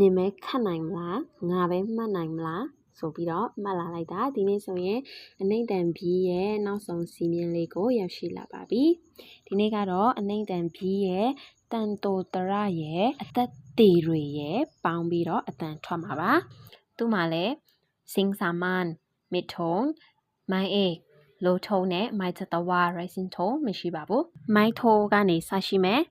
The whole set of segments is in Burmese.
နင်ပဲခတ်နိုင်မလားငါပဲမှတ်နိုင်မလားဆိုပြီးတော့မှတ်လာလိုက်တာဒီနေ့ဆိုရင်အနိမ့်တန်ဘီရဲ့နောက်ဆုံးစီမင်းလေးကိုရောက်ရှိလာပါပြီဒီနေ့ကတော့အနိမ့်တန်ဘီရဲ့တန်တိုတရရဲ့အသက်တေတွေရဲ့ပေါင်းပြီးတော့အတန်ထွက်မှာပါသူ့မှာလည်းစင်းဆာမန်မစ်ထုံမိုင်းအေလိုထုံနဲ့မိုက်တတဝါရိုက်စင်ထုံမရှိပါဘူးမိုက်ထိုကနေစရှိမယ်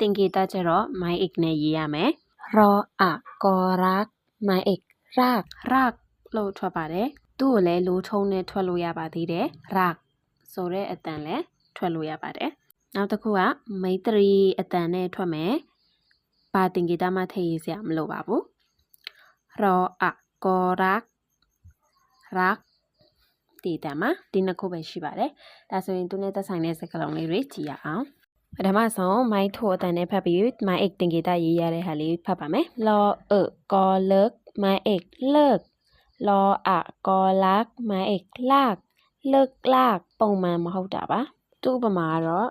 တင်ကေတကျတော့မိုင်းအိတ်နဲ့ရေးရမယ် รออะกอรักมาเอกรากรากလို့ထွက်ပါတယ်သူ့ကိုလည်းလိုထုံးနဲ့ထွက်လို့ရပါသေးတယ်ရากဆိုတဲ့အတန်လည်းထွက်လို့ရပါတယ်နောက်တစ်ခုကမိတ်တရီအတန်နဲ့ထွက်မယ်ပါတင်ဂီတမထည့်ရစရာမလိုပါဘူးรออะกอรักรักဒီတန်မှာဒီနှစ်ခုပဲရှိပါတယ်ဒါဆိုရင်သူနဲ့သက်ဆိုင်တဲ့စကားလုံးလေးတွေကြည့်ရအောင် ပထမဆုံးမိုင်းထိုအတန်နဲ့ဖတ်ပြီးမိုင်းအိတ်တင်ကေတာရေးရတဲ့ဟာလေးဖတ်ပါမယ်။လောအကောလုကမိုင်းအိတ်လုကလောအကောလက်မိုင်းအိတ်လက်လုကလက်ပုံမှန်မဟုတ်တာပါ။သူ့ဥပမာကတော့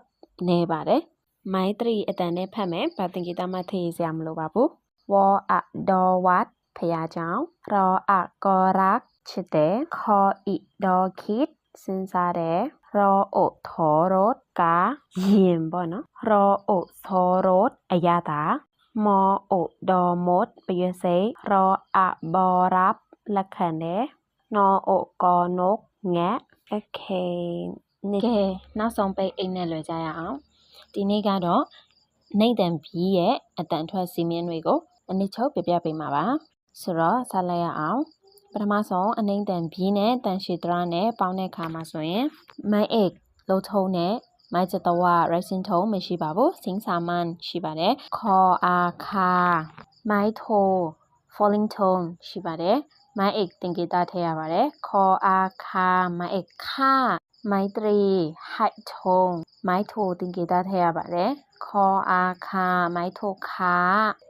နဲပါတယ်။မိုင်း3အတန်နဲ့ဖတ်မယ်။ဘာတင်ကေတာမှထည့်စရာမလိုပါဘူး။ဝေါ်အဒေါ်ဝတ်ဖရာကြောင့်ရောအကောရက်ချစ်တဲ့ခေါ်ဤဒေါ်ခိစဉ်းစားတယ် ရောအိုထောရတ်ကာရင်ပေါ့နော်ရောအိုသောရတ်အရသာမောအိုဒေါ်မတ်ပယစေရောအဘောရပ်လက်ခံတယ်နော်အိုကောနုတ်ငက်โอเคနေကဲနောက်ဆုံးပိတ်အိတ်နဲ့လွယ်ကြရအောင်ဒီနေ့ကတော့နေတန်ဘီရဲ့အတန်ထွက်စီမင်းတွေကိုအနည်းချုပ်ပြပြပေးမှာပါဆိုတော့ဆက်လိုက်ရအောင် ပထမဆုံးအနှိမ့်တန်ဘီနဲ့တန်ရှည်တရနဲ့ပေါင်းတဲ့အခါမှာဆိုရင် my egg လုံးထုံးနဲ့မိုက်ကျတဝ rising tone မရှိပါဘူးစင်းစာမန်ရှိပါတယ်ခေါ်အားခါမိုက်ထို falling tone ရှိပါတယ် my egg တင်ကေတာထည့်ရပါတယ်ခေါ်အားခါ my egg ခ မိုက်3 high tone မိုက်ထိုတင်ကေတာထည့်ရပါတယ်ခေါ်အားခါမိုက်ထိုခါ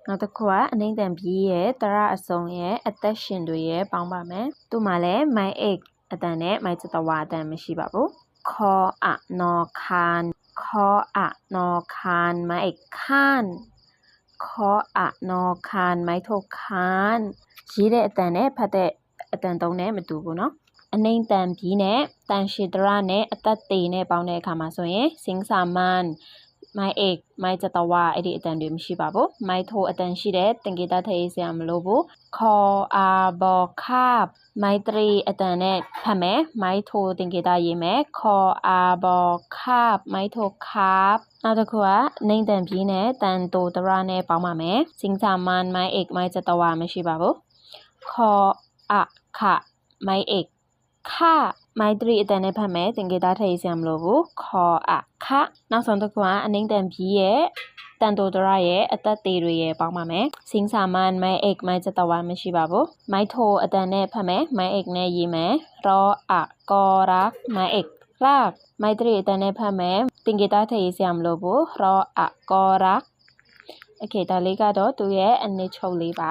နောက်တစ်ခုကအနှိမ့်တန်ပြီးရဲ့တရအစုံရဲ့အသက်ရှင်တွေရဲ့ပေါင်းပါမယ်သူ့မှာလည်း my egg အတန်နဲ့မိုက်ကျတဝအတန်မရှိပါဘူးခေါ်အနော်ခန်ခေါ်အနော်ခန်မိုက်ခန်ခေါ်အနော်ခန်မိုက်ထိုခန်ရေးတဲ့အတန်နဲ့ဖတ်တဲ့အတန်သုံးနဲ့မတူဘူးเนาะ အနှိမ့်တန်ပြီးနဲ့တန်ရှိတရနဲ့အသက်သေးနဲ့ပေါင်းတဲ့အခါမှာဆိုရင်စင်းစာမန်မိုက်အိတ်မိုက်ကျတဝအဲ့ဒီအတန်တွေမရှိပါဘူးမိုက်ထိုအတန်ရှိတဲ့တင်ကေတထည့်စရာမလိုဘူးခေါ်အာဘောခပ်မိုက်3အတန်နဲ့ဖတ်မယ်မိုက်ထိုတင်ကေတရေးမယ်ခေါ်အာဘောခပ်မိုက်ထိုခပ်နောက်တစ်ခုကနှိမ့်တန်ပြီးနဲ့တန်တိုတရနဲ့ပေါင်းပါမယ်စင်းစာမန်မိုက်အိတ်မိုက်ကျတဝမရှိပါဘူးခေါ်အခမိုက်အိတ် ခမိုက်3အတန်နဲ့ဖတ်မယ်သင်္ကေတထည့်စရာမလိုဘူးခေါ်အခနောက်ဆုံးတစ်ခုကအနှိမ့်တန်ပြီးရဲ့တန်တိုတရရဲ့အသက်သေးတွေရဲ့ပေါင်းပါမယ်စင်းစာမန်မိုက်အိတ်မိုက်ချက်တဝါမရှိပါဘူးမိုက်ထိုအတန်နဲ့ဖတ်မယ်မိုက်အိတ်နဲ့ရေးမယ်ရောအကောရာမိုက်အိတ်ရာမိုက်3အတန်နဲ့ဖတ်မယ်သင်္ကေတထည့်စရာမလိုဘူးရောအကောရာโอเคဒါလေးကတော့သူရဲ့အနည်းချုပ်လေးပါ